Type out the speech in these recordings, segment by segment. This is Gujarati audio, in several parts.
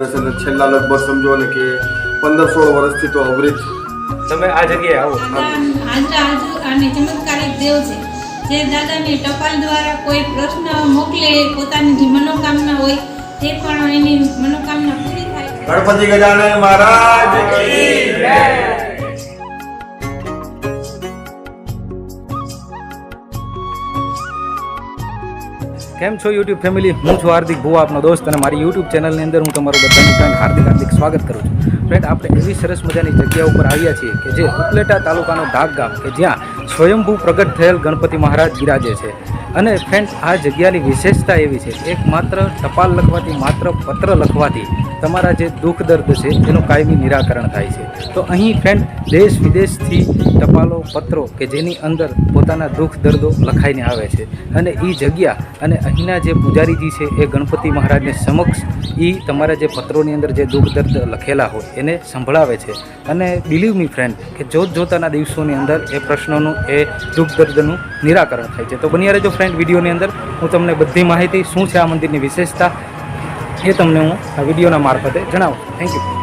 અને છેલ્લા લગભગ સમજો ને કે પંદર સોળ વર્ષથી તો અવરેજ તમે આ જગ્યાએ આવો. આજે આજુ અને ચમત્કારિક દેવ છે. જે દાદાને ટપાલ દ્વારા કોઈ પ્રશ્ન મોકલે પોતાની જે મનોકામના હોય તે પણ એની મનોકામના પૂરી થાય. ગણપતિ ગજાનન મહારાજ કી જય. કેમ છો યુટ્યુબ ફેમિલી હું છું હાર્દિક ભુવા, આપનો દોસ્ત અને મારી યુટ્યુબ ચેનલની અંદર હું તમારું બધાનું ફ્રેન્ડ હાર્દિક હાર્દિક સ્વાગત કરું છું. ફ્રેન્ડ આપણે એવી સરસ મજાની જગ્યા ઉપર આવ્યા છીએ કે જે ઉપલેટા તાલુકાનો ધાક ગામ કે જ્યાં સ્વયંભૂ પ્રગટ થયેલ ગણપતિ મહારાજ બિરાજે છે. અને ફ્રેન્ડ આ જગ્યાની વિશેષતા એવી છે એક માત્ર ટપાલ લખવાથી માત્ર પત્ર લખવાથી તમારા જે દુઃખ દર્દ છે એનું કાયમી નિરાકરણ થાય છે. તો અહીં ફ્રેન્ડ દેશ વિદેશથી ટપાલો, પત્રો કે જેની અંદર પોતાના દુઃખ દર્દો લખાઈને આવે છે. અને એ જગ્યા અને અહીંના જે પૂજારીજી છે એ ગણપતિ મહારાજને સમક્ષ એ તમારા જે પત્રોની અંદર જે દુઃખ દર્દ લખેલા હોય એને સંભળાવે છે. અને બિલીવ મી ફ્રેન્ડ કે જોત જોતાના દિવસોની અંદર એ પ્રશ્નોનું, એ દુઃખ દર્દનું નિરાકરણ થાય છે. તો બની રહેજો ફ્રેન્ડ વિડીયોની અંદર. હું તમને બધી માહિતી શું છે આ મંદિરની વિશેષતા એ તમને હું આ વિડીયોના મારફતે જણાવું થેન્ક યુ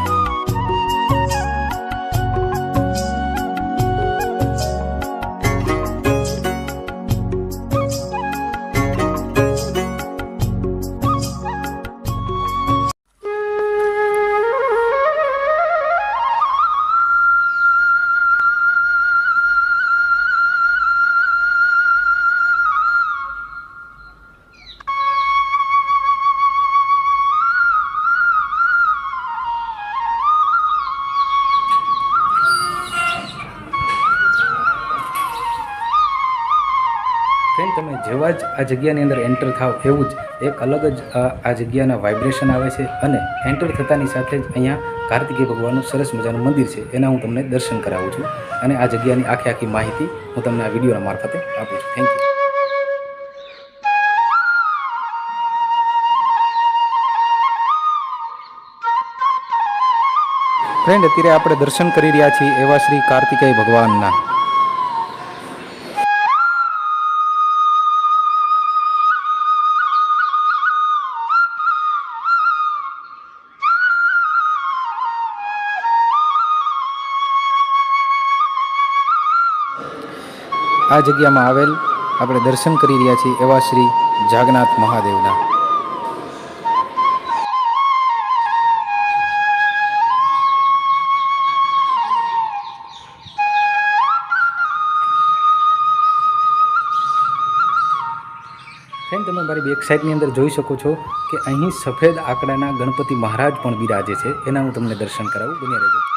જ આ જગ્યાની અંદર એન્ટર થાવ એવું જ એક અલગ જ આ જગ્યાના વાઇબ્રેશન આવે છે અને એન્ટર થતાની સાથે જ અહીંયા કાર્તિકેય ભગવાનનું સરસ મજાનું મંદિર છે. એના હું તમને દર્શન કરાવું છું અને આ જગ્યાની આખી આખી માહિતી હું તમને આ વિડીયોના મારફતે આપું છું. થેન્ક યુ ફ્રેન્ડ અત્યારે આપણે દર્શન કરી રહ્યા છીએ એવા શ્રી કાર્તિકેય ભગવાનના. આ જગ્યામાં આવેલ આપણે દર્શન કરી રહ્યા છીએ એવા શ્રી જાગનાથ મહાદેવના. ફ્રેન્ડ, તમે મારી સાઈડની અંદર જોઈ શકો છો કે અહીં સફેદ આંકડાના ગણપતિ મહારાજ પણ બિરાજે છે. એના હું તમને દર્શન કરાવું. બની રહેજો.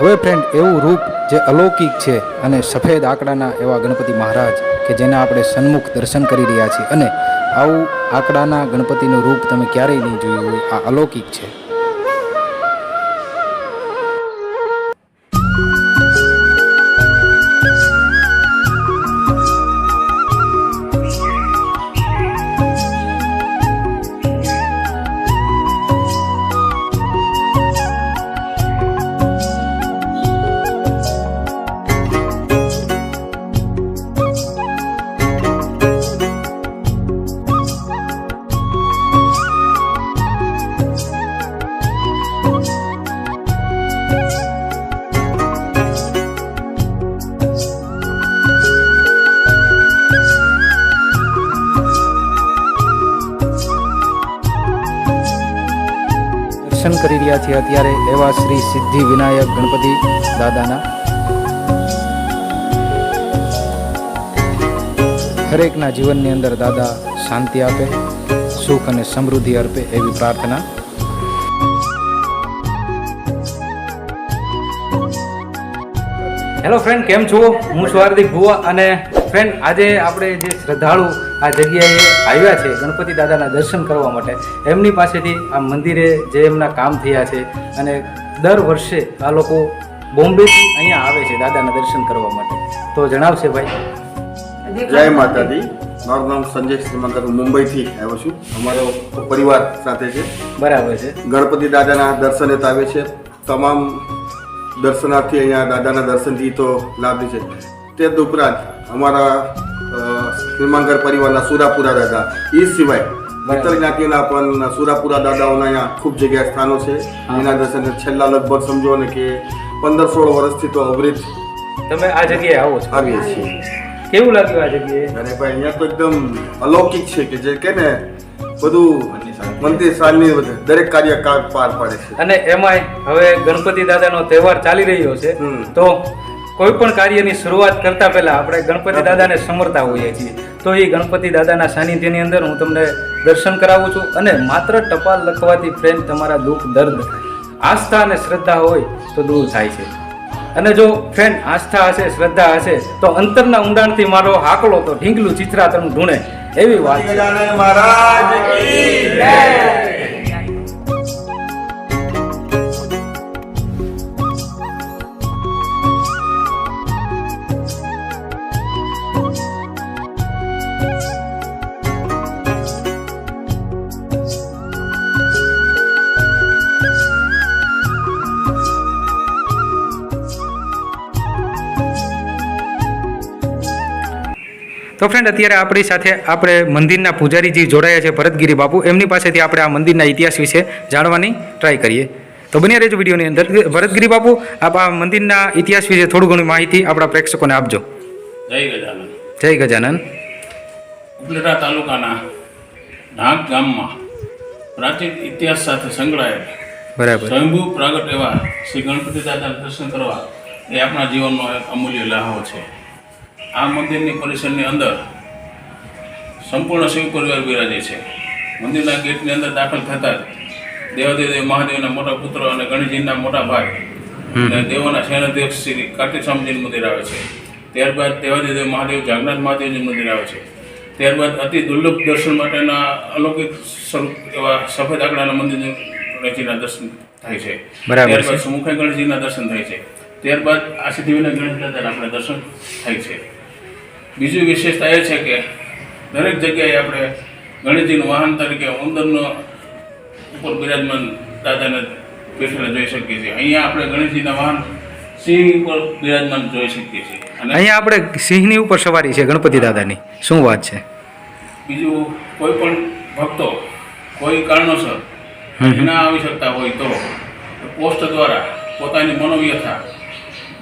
હવે ફ્રેન્ડ એવું રૂપ જે અલૌકિક છે અને સફેદ આંકડાના એવા ગણપતિ મહારાજ કે જેના આપણે સન્મુખ દર્શન કરી રહ્યા છીએ અને આવું આંકડાના ગણપતિનું રૂપ તમે ક્યારેય નહીં જોયું હોય, આ અલૌકિક છે. કરી રહ્યા છીએ અત્યારે એવા શ્રી સિદ્ધિ વિનાયક ગણપતિ દાદાના. હરેકના જીવનની અંદર દાદા શાંતિ આપે, સુખ અને સમૃદ્ધિ અર્પે એવી પ્રાર્થના. હેલો ફ્રેન્ડ કેમ છો? હું હાર્દિક ભુવા અને ફ્રેન્ડ આજે આપણે જે શ્રદ્ધાળુ આ જગ્યાએ આવ્યા છે ગણપતિ દાદાના દર્શન કરવા માટે એમની પાસેથી આ મંદિરે જે એમના કામ થયા છે અને દર વર્ષે આ લોકો બોમ્બેથી અહીંયા આવે છે દાદાના દર્શન કરવા માટે. તો જણાવશે ભાઈ. જય માતાજી. મારું નામ સંજય શ્રીમંતર હું મુંબઈથી આવ્યો છું. અમારો પરિવાર સાથે છે. બરાબર છે. ગણપતિ દાદાના દર્શને તો આવે છે. તમામ દર્શનાર્થી અહીંયા દાદાના દર્શનથી તો લાભ છે. તે ઉપરાંત અમારા અ, પરિવારના સુરાપુરા દાદા. એ સિવાય ઇતર જ્ઞાતિના પણ સુરાપુરા દાદાઓના અહીંયા ખૂબ જગ્યાએ સ્થાનો છે. એના દર્શન છેલ્લા લગભગ સમજો ને કે પંદર સોળ વર્ષથી તો અવરિત તમે આ જગ્યાએ આવો છો? આવીએ છીએ. કેવું લાગ્યું આ જગ્યાએ? અને ભાઈ અહીંયા તો એકદમ અલૌકિક છે કે જે કે ને બધું મંદિર સાલની દરેક કાર્ય પાર પાડે છે. અને એમાંય હવે ગણપતિ દાદાનો તહેવાર ચાલી રહ્યો છે. તો કોઈ પણ કાર્યની શરૂઆત કરતા પહેલા આપણે ગણપતિ દાદાને સમરતા હોઈએ છીએ. તો એ ગણપતિ દાદાના સાનિધ્યની અંદર હું તમને દર્શન કરાવું છું અને માત્ર ટપાલ લખવાથી ફ્રેન્ડ તમારા દુઃખ, દર્દ, આસ્થા અને શ્રદ્ધા હોય તો દૂર થાય છે. અને જો ફ્રેન્ડ, આસ્થા હશે, શ્રદ્ધા હશે, તો અંતરના ઊંડાણથી મારો હાકલો તો ઢીંગલું ચિત્રા તમને ઢૂણે એવી વાત મહારાજ તો ફ્રેન્ડ અત્યારે આપણી સાથે આપણે મંદિરના પૂજારીજી જોડાયા છે ભરતગીરી બાપુ. એમની પાસેથી આપણે આ મંદિરના ઇતિહાસ વિશે જાણવાની ટ્રાય કરીએ. તો બન્યા રહેજો વિડીયોની અંદર. ભરતગીરી બાપુ આપ આ મંદિરના ઇતિહાસ વિશે થોડું ઘણું માહિતી આપણા પ્રેક્ષકોને આપજો. જય ગજાનન. જય ગજાનન. ઉપલેટા તાલુકાના ઢાંક ગામમાં પ્રાચીન ઇતિહાસ સાથે સંકળાયેલ બરાબર. સ્વયંભૂ પ્રાગટ એવા શ્રી ગણપતિ દાદાના દર્શન કરવા એ આપણા જીવનનો એક અમૂલ્ય લાહો છે. આ મંદિરની પરિસરની અંદર સંપૂર્ણ શિવ પરિવાર બિરાજે છે. મંદિરના ગેટની અંદર દાખલ થતા જ દેવાદેવ મહાદેવના મોટા પુત્ર અને ગણેશજીના મોટા ભાઈ અને દેવોના સેનાધ્યક્ષ શ્રી કાર્તિકસ્વામીજીનું મંદિર આવે છે. ત્યારબાદ દેવાદેવ મહાદેવ જાગનાથ મહાદેવનું મંદિર આવે છે. ત્યારબાદ અતિ દુર્લભ દર્શન માટેના અલૌકિક સ્વરૂપ એવા સફેદ આંકડાના મંદિર ગણેશજીના દર્શન થાય છે. છે. ત્યારબાદ સુમુખાઈ ગણેશજીના દર્શન થાય છે. ત્યારબાદ આ સિદ્ધિવિનાયક ગણેશ દાદાના આપણે દર્શન થાય છે. બીજી વિશેષતા એ છે કે દરેક જગ્યાએ આપણે ગણેશજીનું વાહન તરીકે ઉંદરનો ઉપર બિરાજમાન દાદાને બેઠેલા જોઈ શકીએ છીએ. અહીંયા આપણે ગણેશજીના વાહન સિંહ ઉપર બિરાજમાન જોઈ શકીએ છીએ. અને અહીંયા આપણે સિંહની ઉપર સવારી છે ગણપતિ દાદાની. શું વાત છે? બીજું કોઈ પણ ભક્તો કોઈ કારણોસર. ના આવી શકતા હોય તો પોસ્ટ દ્વારા પોતાની મનોવ્યથા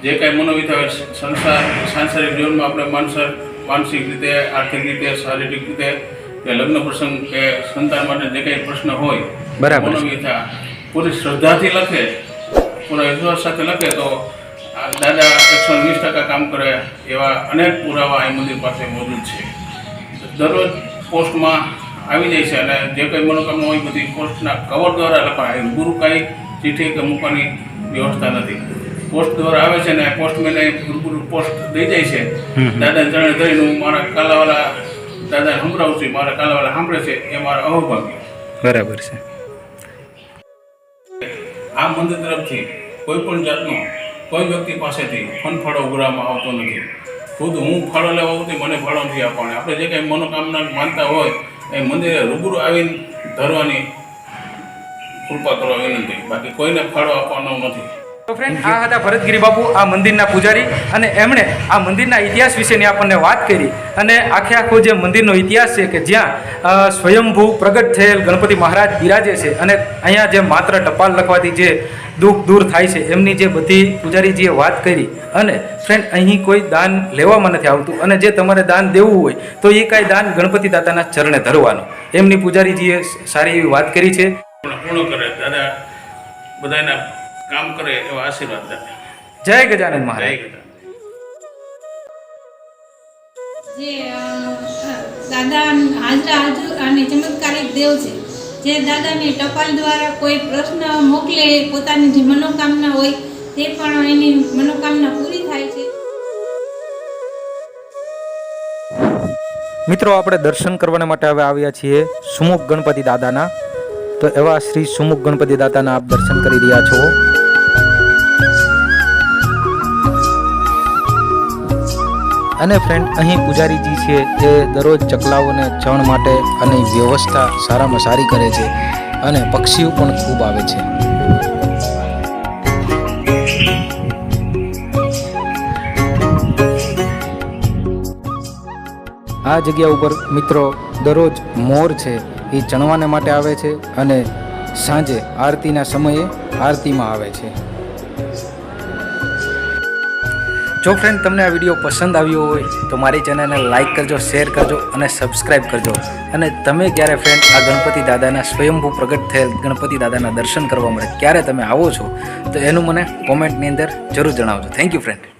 જે કાંઈ હોય સંસાર સાંસારિક જીવનમાં આપણે માનસર માનસિક રીતે આર્થિક રીતે શારીરિક રીતે કે લગ્ન પ્રસંગ કે સંતાન માટે જે કંઈ પ્રશ્ન હોય બરાબર છે. પૂરી શ્રદ્ધાથી લખે પૂરા વિશ્વાસ સાથે લખે તો દાદા એકસો વીસ ટકા કામ કરે એવા અનેક પુરાવા એ મંદિર પાસે મોજૂદ છે. દરરોજ પોસ્ટમાં આવી જાય છે અને જે કંઈ મનોકામના હોય બધી પોસ્ટના કવર દ્વારા લખાય. ગુરુ કાંઈ ચીઠી કે મૂકવાની વ્યવસ્થા નથી. પોસ્ટ દ્વારા આવે છે ને પોસ્ટમેને ગુરુ પોસ્ટ દઈ જાય છે. દાદાને જાણે ધરીને હું મારા કાલાવાલા દાદાને સંભળાવું છું મારા કાલાવાલા સાંભળે છે એ મારા અહોભાગ્ય. બરાબર છે. આ મંદિર તરફથી કોઈ પણ જાતનો કોઈ વ્યક્તિ પાસેથી ફન ફાળો ઉઘરાવવામાં આવતો નથી. ખુદ હું ફાળો લેવા આવતી મને ફાળો નથી આપવાનો. આપણે જે કંઈ મનોકામના માનતા હોય એ મંદિરે રૂબરૂ આવીને ધરવાની કૃપા કરવા વિનંતી. બાકી કોઈને ફાળો આપવાનો નથી. તો ફ્રેન્ડ આ હતા ભરતગીરી બાપુ આ મંદિરના પૂજારી. અને એમણે આ મંદિરના ઇતિહાસ વિશેની આપણને વાત કરી. અને આખે આખો જે મંદિરનો ઇતિહાસ છે કે જ્યાં સ્વયંભૂ પ્રગટ થયેલ ગણપતિ મહારાજ બિરાજે છે અને અહીંયા જે માત્ર ટપાલ લખવાથી જે દુઃખ દૂર થાય છે એમની જે બધી પૂજારીજીએ વાત કરી. અને ફ્રેન્ડ અહીં કોઈ દાન લેવામાં નથી આવતું. અને જે તમારે દાન દેવું હોય તો એ કાંઈ દાન ગણપતિ દાદાના ચરણે ધરવાનું. એમની પૂજારીજીએ સારી એવી વાત કરી છે. પૂર્ણ પૂર્ણ કરે. દાદા બધાના કામ કરે એવા આશીર્વાદ જય ગજાનંદ જય મહારાજ ગજાનન. જે દાદા હાજરા હાજુ અને ચમત્કારિક દેવ છે. જે દાદાને ટપાલ દ્વારા કોઈ પ્રશ્ન મોકલે પોતાની જે મનોકામના હોય તે પણ એની મનોકામના પૂરી થાય છે. મિત્રો આપણે દર્શન કરવાના માટે હવે આવ્યા છીએ સુમુખ ગણપતિ દાદાના. તો એવા શ્રી સુમુખ ગણપતિ દાદાના આપ દર્શન કરી રહ્યા છો. અને ફ્રેન્ડ અહીં પૂજારીજી છે, એ દરરોજ ચકલાઓને ચણ માટે અને વ્યવસ્થા સારામાં સારી કરે છે અને પક્ષીઓ પણ ખૂબ આવે છે. આ જગ્યા ઉપર મિત્રો દરરોજ મોર છે, એ ચણવાને માટે આવે છે અને સાંજે આરતીના સમયે આરતીમાં આવે છે. જો ફ્રેન્ડ તમને આ વીડિયો પસંદ આવ્યો હોય, તો મારી ચેનલને લાઇક કરજો શેર કરજો અને સબસ્ક્રાઈબ કરજો. અને તમે ક્યારે ફ્રેન્ડ આ ગણપતિ દાદાના સ્વયંભૂ પ્રગટ થયેલ ગણપતિ દાદાના દર્શન કરવા મળે ક્યારે તમે આવો છો, તો એનું મને કોમેન્ટની અંદર જરૂર જણાવજો. Thank you friend